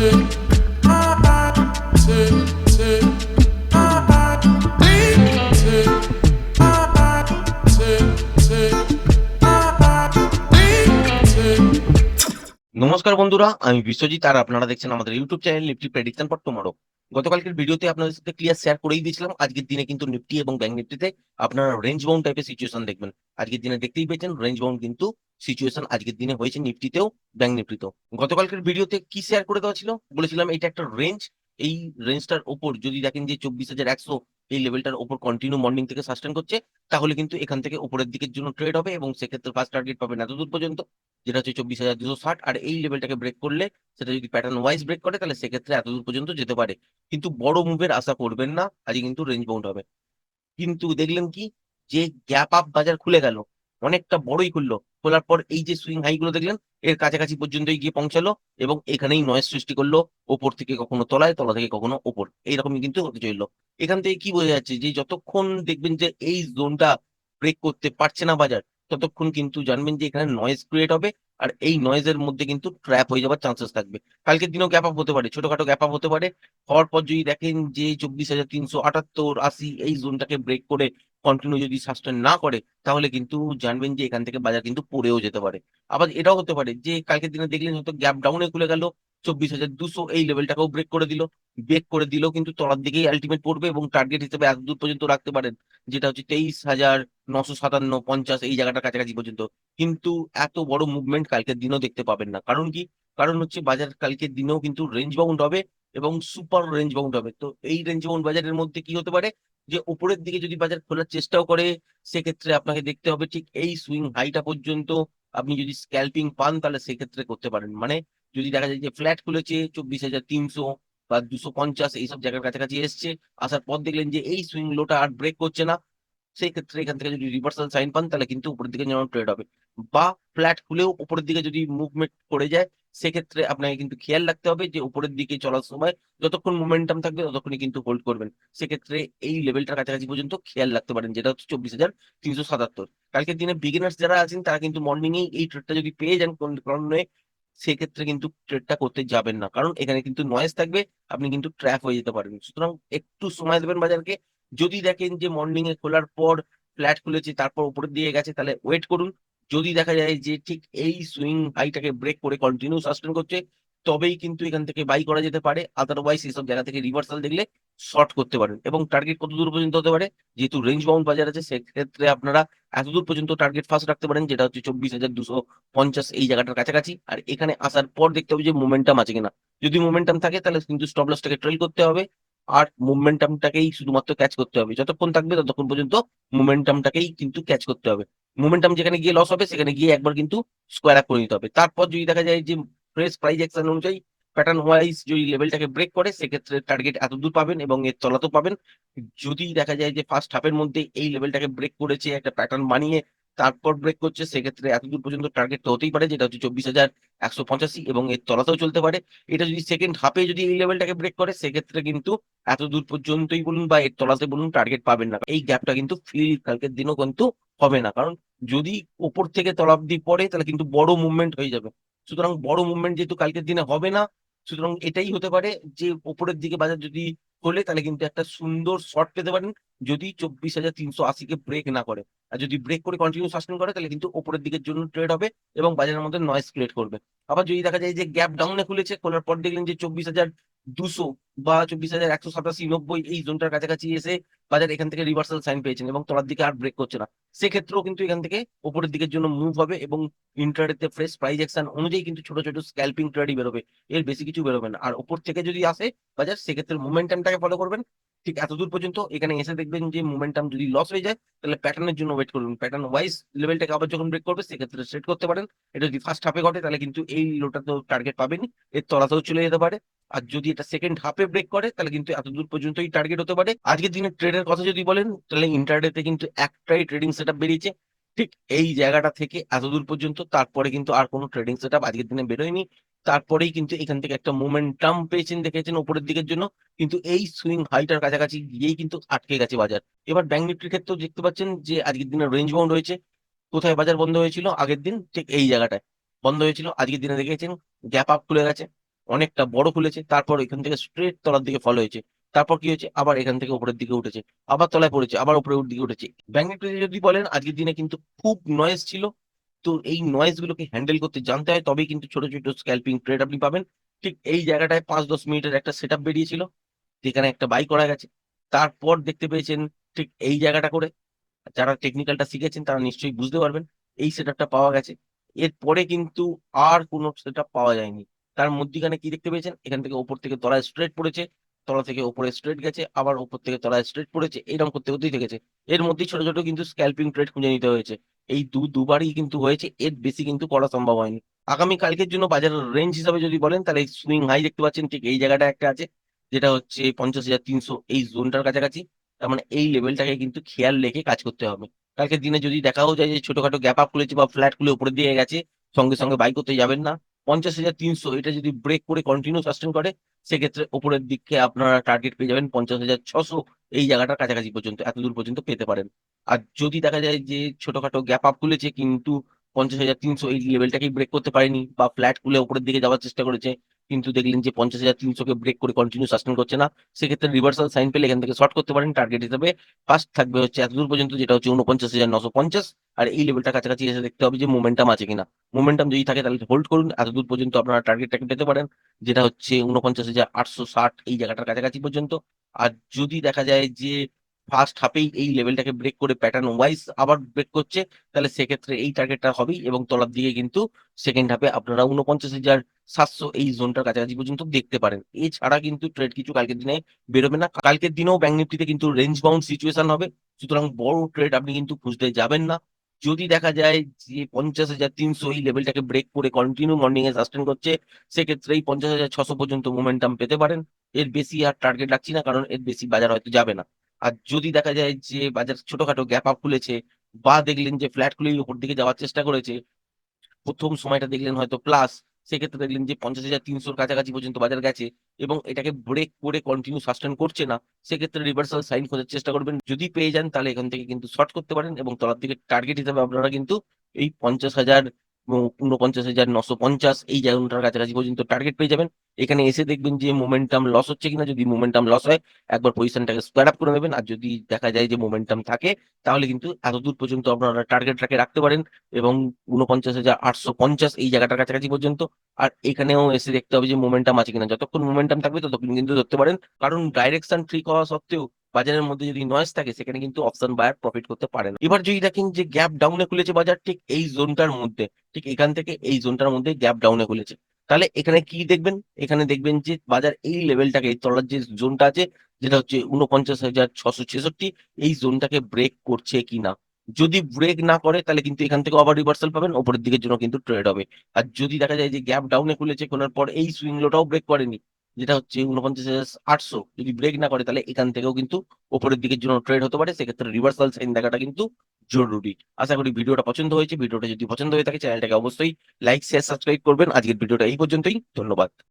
নমস্কার বন্ধুরা, আমি বিশ্বজিৎ, আর আপনারা দেখছেন আমাদের YouTube channel Nifty prediction for tomorrow গতকালকের ভিডিওতে আপনাদের সাথে ক্লিয়ার শেয়ার করেই দিয়েছিলাম। আজকের দিনে কিন্তু নিফটি এবং ব্যাংক নিফটিতে আপনারা রেঞ্জ বাউন্ড টাইপের সিচুয়েশন দেখবেন। আজকের দিনে দেখতেই পেয়েছেন রেঞ্জ বাউন্ড কিন্তু সিচুয়েশন আজকের দিনে হয়েছে নিফটিতেও ব্যাংক নিফটিতেও। গতকালকের ভিডিওতে কি শেয়ার করে দেওয়া ছিল? বলেছিলাম এটা একটা রেঞ্জ এই রেঞ্জটার ওপর যদি দেখেন যে চব্বিশ হাজার একশো এই লেভেলটার ওপর কন্টিনিউ মর্নিং থেকে সাস্টেন করছে, তাহলে কিন্তু এখান থেকে উপরের দিকের জন্য ট্রেড হবে এবং সেক্ষেত্রে ফার্স্ট টার্গেট পাবেন এত দূর পর্যন্ত, যেটা হচ্ছে চব্বিশ হাজার দুশো ষাট। আর এই লেভেলটাকে ব্রেক করলে, সেটা যদি প্যাটার্ন ওয়াইজ ব্রেক করে, তাহলে সেক্ষেত্রে এত দূর পর্যন্ত যেতে পারে। কিন্তু বড় মুভের আশা করবেন না, আজকে কিন্তু রেঞ্জ বাউন্ড হবে। কিন্তু দেখলেন কি? যে গ্যাপ আপ বাজার খুলে গেল, অনেকটা বড়ই খুললো। খোলার পর এই যে সুইং হাই গুলো দেখলেন, এর কাছাকাছি পর্যন্তই গিয়ে পৌঁছালো এবং এখানেই নয়েজ সৃষ্টি করল, ওপর থেকে কখনো তলায়, তলা থেকে কখনো ওপর। এইরকমই কিন্তু হতে চলল। এখান থেকে কি বোঝা যাচ্ছে যে যতক্ষণ দেখবেন যে এই জোনটা ব্রেক করতে পারছে না বাজার, ততক্ষণ কিন্তু জানবেন যে এখানে নয়েজ ক্রিয়েট হবে আর এই নয়েজের মধ্যে কিন্তু ট্র্যাপ হয়ে যাওয়ার চান্সেস থাকবে। কালকের দিনেও গ্যাপ আপ হতে পারে, ছোটখাটো গ্যাপ আপ হতে পারে। হওয়ার পর যদি দেখেন যে চব্বিশ হাজার তিনশো আটাত্তর আশি এই জোনটাকে ব্রেক করে কন্টিনিউ যদি সাস্টেন না করে, তাহলে কিন্তু জানবেন যে এখান থেকে বাজার কিন্তু পড়েও যেতে পারে। আবার এটাও হতে পারে যে কালকের দিনে দেখলেন হয়তো গ্যাপ ডাউনে খুলে গেল, চব্বিশ হাজার দুশো এই লেভেলটাকেও ব্রেক করে দিল। ব্রেক করে দিলেও কিন্তু তলার দিকেই আলটিমেট পড়বে এবং টার্গেট হিসেবে এত দূর পর্যন্ত রাখতে পারেন, যেটা হচ্ছে তেইশ হাজার নশো সাতান্ন, পঞ্চাশ, এই জায়গাটার কাছাকাছি পর্যন্ত। কিন্তু এত বড় মুভমেন্ট কালকের দিনও দেখতে পাবেন না। কারণ কি? কারণ হচ্ছে বাজার কালকের দিনেও কিন্তু রেঞ্জ বাউন্ড হবে এবং সুপার রেঞ্জ বাউন্ড হবে। তো এই রেঞ্জ বাউন্ড বাজারের মধ্যে কি হতে পারে? যে উপরের দিকে যদি বাজার খোলার চেষ্টাও করে, সেক্ষেত্রে আপনাকে দেখতে হবে ঠিক এই সুইং হাইটা পর্যন্ত আপনি যদি স্ক্যাল্পিং পান, তাহলে সেক্ষেত্রে করতে পারেন। মানে যদি দেখা যায় যে ফ্ল্যাট খুলেছে চব্বিশ হাজার তিনশো বা দুশো পঞ্চাশ, এইসব জায়গার কাছাকাছি এসছে, আসার পর দেখলেন যে এই সুইং লোটা আর ব্রেক করছে না সেই ক্ষেত্রে এখান থেকে যদি রিভার্সাল সাইন পান, তাহলে কিন্তু উপরের দিকে যেমন ট্রেড হবে। বা ফ্ল্যাট খুলেও উপরের দিকে যদি মুভমেন্ট করে যায় সেক্ষেত্রে আপনাকে কিন্তু খেয়াল রাখতে হবে যে উপরের দিকে চলার সময় যতক্ষণ মোমেন্টাম থাকবে ততক্ষণই কিন্তু হোল্ড করবেন। সেক্ষেত্রে এই লেভেলটার কাছাকাছি পর্যন্ত খেয়াল রাখতে পারেন, যেটা হচ্ছে চব্বিশ হাজার তিনশো সাতাত্তর। কালকের দিনে বিগিনার্স যারা আছেন, তারা কিন্তু মর্নিং এই ট্রেডটা যদি পেয়ে যান কোন কারণে, সেক্ষেত্রে কিন্তু ট্রেডটা করতে যাবেন না। কারণ এখানে কিন্তু নয়েজ থাকবে, আপনি কিন্তু ট্র্যাপ হয়ে যেতে পারেন সুতরাং একটু সময় দেবেন বাজারকে। যদি দেখেন যে মর্নিং এ খোলার পর ফ্ল্যাট খুলেছে, তারপর উপরের দিকে গেছে, তাহলে ওয়েট করুন। যদি দেখা যায় যে ঠিক এই সুইং হাইটাকে ব্রেক করে কন্টিনিউ সাসপেন্ড করছে, তবেই কিন্তু এখান থেকে বাই করা যেতে পারে। আদারওয়াইজ এইসব জায়গা থেকে রিভার্সাল দেখলে শর্ট করতে পারেন। এবং টার্গেট কত দূর পর্যন্ত হতে পারে? যেহেতু রেঞ্জ বাউন্ড বাজার আছে, সেক্ষেত্রে আপনারা এত দূর পর্যন্ত টার্গেট ফার্স্ট রাখতে পারেন, যেটা হচ্ছে চব্বিশ হাজার দুশো পঞ্চাশ এই জায়গাটার কাছাকাছি। আর এখানে আসার পর দেখতে হবে যে মোমেন্টাম আছে কিনা। যদি মোমেন্টাম থাকে, তাহলে কিন্তু স্টপ লসটাকে ট্রেল করতে হবে। আর মোমেন্টামটাকেই শুধুমাত্র ক্যাচ করতে হবে। যতক্ষণ থাকবে, ততক্ষণ পর্যন্ত মোমেন্টামটাকেই কিন্তু ক্যাচ করতে হবে। মোমেন্টাম যেখানে গিয়ে লস হবে, সেখানে গিয়ে একবার কিন্তু স্কোয়ার আপ করে নিতে হবে। তারপর যদি দেখা যায় যে ফ্রেশ প্রাইস অ্যাকশন অনুযায়ী প্যাটার্ন ওয়াইজ যদি লেভেলটাকে ব্রেক করে, সেক্ষেত্রে টার্গেট এত দূর পাবেন এবং এর তলাতেও পাবেন। যদি দেখা যায় যে ফার্স্ট হাফের মধ্যে এই লেভেলটাকে ব্রেক করেছে, একটা প্যাটার্ন বানিয়ে তারপর ব্রেক করছে, সেক্ষেত্রে এত দূর পর্যন্ত টার্গেট তো হতেই পারে, যেটা হচ্ছে চব্বিশ হাজার একশো পঁচাশি এবং এর তলাতেও চলতে পারে। এটা যদি সেকেন্ড হাফে যদি এই লেভেলটাকে ব্রেক করে, সেক্ষেত্রে কিন্তু এত দূর পর্যন্তই বলুন বা এর তলাতে বলুন টার্গেট পাবেন না। এই গ্যাপটা কিন্তু ফিল কালকের দিনও কিন্তু হবে না। কারণ যদি ওপর থেকে তলা অব্দি পড়ে, তাহলে কিন্তু বড় মুভমেন্ট হয়ে যাবে। সুতরাং বড় মুভমেন্ট যেহেতু কালকের দিনে হবে না, সুতরাং এটাই হতে পারে যে ওপরের দিকে বাজার যদি খোলে, তাহলে কিন্তু একটা সুন্দর শর্ট পেতে পারেন, যদি চব্বিশ হাজার তিনশো আশিকে ব্রেক না করে। আর যদি ব্রেক করে কন্টিনিউ সাস্টেন করে, তাহলে কিন্তু ওপরের দিকের জন্য ট্রেড হবে এবং বাজারের মধ্যে নয়েজ ক্রিয়েট করবে। আবার যদি দেখা যায় যে গ্যাপ ডাউনে খুলেছে, খোলার পর দেখলেন যে চব্বিশ হাজার দুশো বা চব্বিশ হাজার একশো সাতাশি নব্বই এই জোনটার কাছাকাছি এসে বাজার এখান থেকে রিভার্সাল সাইন পেয়েছেন এবং তলার দিকে আর ব্রেক করছে না। সেক্ষেত্রেও কিন্তু এখান থেকে ওপরের দিকের জন্য মুভ হবে এবং ইন্টারডেতে ফ্রেশ প্রাইস অ্যাকশন অনুযায়ী কিন্তু ছোট ছোট স্ক্যাল্পিং ট্রেডই বেরোবে। এর বেশি কিছু বেরোবে না। আর ওপর থেকে যদি আসে বাজার, সেক্ষেত্রে মোমেন্টামটাকে ফলো করবেন। ঠিক এতদূর পর্যন্ত এখানে এসে দেখবেন যে মোমেন্টাম যদি লস হয়ে যায়, তাহলে প্যাটার্নের জন্য ওয়েট করুন। প্যাটার্ন ওয়াইজ লেভেলটাকে আবার যখন ব্রেক করবে, সেক্ষেত্রে সেট করতে পারেন। এটা যদি ফার্স্ট হাফে ঘটে, তাহলে কিন্তু এই লোটা তো টার্গেট পাবেনি এর তলাতেও চলে যেতে পারে। আর যদি এটা সেকেন্ড হাফে ব্রেক করে, তাহলে কিন্তু এত দূর পর্যন্তই টার্গেট হতে পারে। আজকের দিনের ট্রেডের কথা যদি বলেন, তাহলে ইন্টারডেতে কিন্তু একটাই ট্রেডিং সেট বেরিয়েছে। ঠিক এই জায়গাটা থেকে এত দূর পর্যন্ত, তারপরে কিন্তু আর কোনো ট্রেডিং সেট আজকের দিনে বেরোয়নি। তারপরেই কিন্তু এখান থেকে একটা মোমেন্টাম পেয়েছেন দেখেছেন উপরের দিকের জন্য। কিন্তু এই সুইং হাইটার কাছাকাছি গিয়েই কিন্তু আটকে গেছে বাজার। এবার ব্যাংক নিফটির ক্ষেত্রেও দেখতে পাচ্ছেন যে আজকের দিনে রেঞ্জ বাউন্ড হয়েছে। কোথায় বাজার বন্ধ হয়েছিল? আগের দিন ঠিক এই জায়গাটায় বন্ধ হয়েছিল। আজকের দিনে দেখেছেন গ্যাপ আপ খুলে গেছে, অনেকটা বড় খুলেছে। তারপর এখান থেকে স্ট্রেট তলার দিকে ফল হয়েছে। তারপর কি হয়েছে? আবার এখান থেকে উপরের দিকে উঠেছে, আবার তলায় পড়েছে, আবার উপরের দিকে উঠেছে। ব্যাংক নিফটিতে যদি বলেন, আজকের দিনে কিন্তু খুব নয়েজ ছিল। তো এই নয়েজ গুলোকে হ্যান্ডেল করতে জানতে হয়, তবেই কিন্তু ছোট ছোট স্ক্যাল্পিং ট্রেড আপনি পাবেন। ঠিক এই জায়গাটায় পাঁচ, দশ মিনিটের একটা সেট আপ বেরিয়েছিল, যেখানে একটা বাই করা গেছে। তারপর দেখতে পেয়েছেন ঠিক এই জায়গাটা করে। যারা টেকনিক্যালটা শিখেছেন, তারা নিশ্চয়ই বুঝতে পারবেন, এই সেট আপটা পাওয়া গেছে। এরপরে কিন্তু আর কোনো সেট আপ পাওয়া যায়নি। তার মধ্যিখানে কি দেখতে পেয়েছেন? এখান থেকে ওপর থেকে তলায় স্ট্রেট পড়েছে, তলা থেকে ওপরে স্ট্রেট গেছে, আবার ওপর থেকে তলায় স্ট্রেট পড়েছে এরকম করতে করতেই থেকেছে। এর মধ্যেই ছোট ছোট কিন্তু স্ক্যাল্পিং ট্রেড খুঁজে নিতে হয়েছে। এই দু, দুবারই কিন্তু হয়েছে, এর বেশি কিন্তু করা সম্ভব হয়নি। আগামী কালকের জন্য বাজারের রেঞ্জ হিসাবে যদি বলেন, তাহলে সুইং হাই দেখতে পাচ্ছেন, ঠিক এই জায়গাটা একটা আছে, যেটা হচ্ছে পঞ্চাশ হাজার তিনশো, এই জোনটার কাছাকাছি। তার মানে এই লেভেলটাকে কিন্তু খেয়াল রেখে কাজ করতে হবে। কালকের দিনে যদি দেখাও যায় যে ছোটখাটো গ্যাপ আপ খুলেছে বা ফ্ল্যাট খুলে উপরে দিয়ে গেছে, সঙ্গে সঙ্গে বাই করতে যাবেন না। পঞ্চাশ হাজার তিনশো, এটা যদি ব্রেক করে কন্টিনিউ সাস্টেন করে, সেক্ষেত্রে উপরের দিকে আপনারা টার্গেট পেয়ে যাবেন পঞ্চাশ হাজার ছশো। এই জায়গাটার কাছাকাছি পর্যন্ত, এত দূর পর্যন্ত পেতে পারেন। আর যদি দেখা যায় যে ছোটখাটো গ্যাপ আপ খুলেছে, কিন্তু পঞ্চাশ হাজার তিনশো এই লেভেলটাকেই ব্রেক করতে পারেনি বা ফ্ল্যাট খুলে উপরের দিকে যাওয়ার চেষ্টা করেছে, কিন্তু দেখলেন যে পঞ্চাশ হাজার তিনশোকে ব্রেক করে কন্টিনিউ সাস্টেন করছে না, সেক্ষেত্রে রিভার্সাল সাইন পেলে এখান থেকে শর্ট করতে পারেন। টার্গেট হিসেবে ফার্স্ট থাকবে হচ্ছে এতদূর পর্যন্ত, যেটা হচ্ছে উনপঞ্চাশ হাজার নশো পঞ্চাশ। আর এই লেভেলটা কাছাকাছি এসে দেখতে হবে যে মোমেন্টাম আছে কিনা। মোমেন্টাম যদি থাকে তাহলে হোল্ড করুন এতদূর পর্যন্ত আপনারা টার্গেটটাকে পেতে পারেন, যেটা হচ্ছে উনপঞ্চাশ হাজার আটশো ষাট এই জায়গাটার কাছাকাছি পর্যন্ত। আর যদি দেখা যায় যে ফার্স্ট হাফেই এই লেভেলটাকে ব্রেক করে প্যাটার্ন ওয়াইজ আবার ব্রেক করছে, তাহলে সেক্ষেত্রে এই টার্গেটটা হবেই এবং তলার দিকে কিন্তু সেকেন্ড হাফে আপনারা উনপঞ্চাশ হাজার সাতশো এই জোনটার কাছাকাছি পর্যন্ত দেখতে পারেন। এছাড়া কিন্তু ট্রেড কিছু কালকের দিনে বেরোবে না। কালকের দিনেও ব্যাংক নিফটিতে কিন্তু রেঞ্জ বাউন্ড সিচুয়েশন হবে। সুতরাং বড় ট্রেড আপনি কিন্তু খুঁজতে যাবেন না। যদি দেখা যায় যে পঞ্চাশ হাজার তিনশো এই লেভেলটাকে ব্রেক করে কন্টিনিউ মর্নিং এ সাস্টেন করছে, সেক্ষেত্রে এই পঞ্চাশ হাজার ছশো পর্যন্ত মোমেন্টাম পেতে পারেন। এর বেশি আর টার্গেট রাখছি না, কারণ এর বেশি বাজার হয়তো যাবে না। আর যদি দেখা যায় যে বাজার ছোটখাটো গ্যাপ আপ খুলেছে, বা দেখলেন যে ফ্ল্যাট খুলে উপর দিকে যাওয়ার চেষ্টা করেছে, প্রথম সময়টা দেখলেন হয়তো প্লাস সেক্ষেত্রে দেখলেন যে পঞ্চাশ হাজার তিনশোর কাছাকাছি পর্যন্ত বাজার গেছে এবং এটাকে ব্রেক করে কন্টিনিউ সাস্টেন করছে না, সেক্ষেত্রে রিভার্সাল সাইন খোঁজার চেষ্টা করবেন। যদি পেয়ে যান তাহলে এখান থেকে কিন্তু শর্ট করতে পারেন এবং তলার দিকে টার্গেট হিসাবে আপনারা কিন্তু এই পঞ্চাশ হাজার উনপঞ্চাশ হাজার, নশো পঞ্চাশ, এই জায়গাটার কাছাকাছি পর্যন্ত টার্গেট পেয়ে যাবেন। এখানে এসে দেখবেন যে মোমেন্টাম লস হচ্ছে কিনা, যদি মোমেন্টাম লস হয়, একবার পজিশনটাকে স্কোয়ার আপ করে নেবেন। আর যদি দেখা যায় যে মোমেন্টাম থাকে, তাহলে কিন্তু এত দূর পর্যন্ত আপনারা টার্গেটটাকে রাখতে পারেন এবং উনপঞ্চাশ হাজার, আটশো পঞ্চাশ এই জায়গাটার কাছাকাছি পর্যন্ত। আর এখানেও এসে দেখতে হবে যে মোমেন্টাম আছে কিনা। যতক্ষণ মোমেন্টাম থাকবে, ততক্ষণ কিন্তু ধরতে পারেন। কারণ ডাইরেকশন ঠিক হওয়া সত্ত্বেও বাজারের মধ্যে যদি নয়েজ থাকে, সেখানে কিন্তু অপশন বায়ার প্রফিট করতে পারে না। এবার যদি দেখেন যে গ্যাপ ডাউনে খুলেছে বাজার, ঠিক এই জোনটার মধ্যে, ঠিক এখান থেকে এই জোনটার মধ্যে গ্যাপ ডাউনে খুলেছে। তাহলে এখানে কি দেখবেন? এখানে দেখবেন যে বাজার এই লেভেলটাকে এই তলার যে জোনটা আছে, যেটা হচ্ছে উনপঞ্চাশ হাজার ছশো ছেষট্টি, এই জোনটাকে ব্রেক করছে কিনা যদি ব্রেক না করে, তাহলে কিন্তু এখান থেকে আবার রিভার্সাল পাবেন, ওপরের দিকের জন্য কিন্তু ট্রেড হবে। আর যদি দেখা যায় যে গ্যাপ ডাউনে খুলেছে, খোলার পর এই সুইং লোটাও ব্রেক করেনি যেটা হচ্ছে উনপঞ্চাশ আটশো। যদি ব্রেক না করে, তাহলে এখান থেকেও কিন্তু ওপরের দিকের জন্য ট্রেড হতে পারে। সেক্ষেত্রে রিভার্সাল সাইন দেখাটা কিন্তু জরুরি। আশা করি ভিডিওটা পছন্দ হয়েছে। ভিডিওটা যদি পছন্দ হয়ে থাকে চ্যানেলটাকে অবশ্যই লাইক শেয়ার সাবস্ক্রাইব করবেন। আজকের ভিডিওটা এই পর্যন্তই। ধন্যবাদ।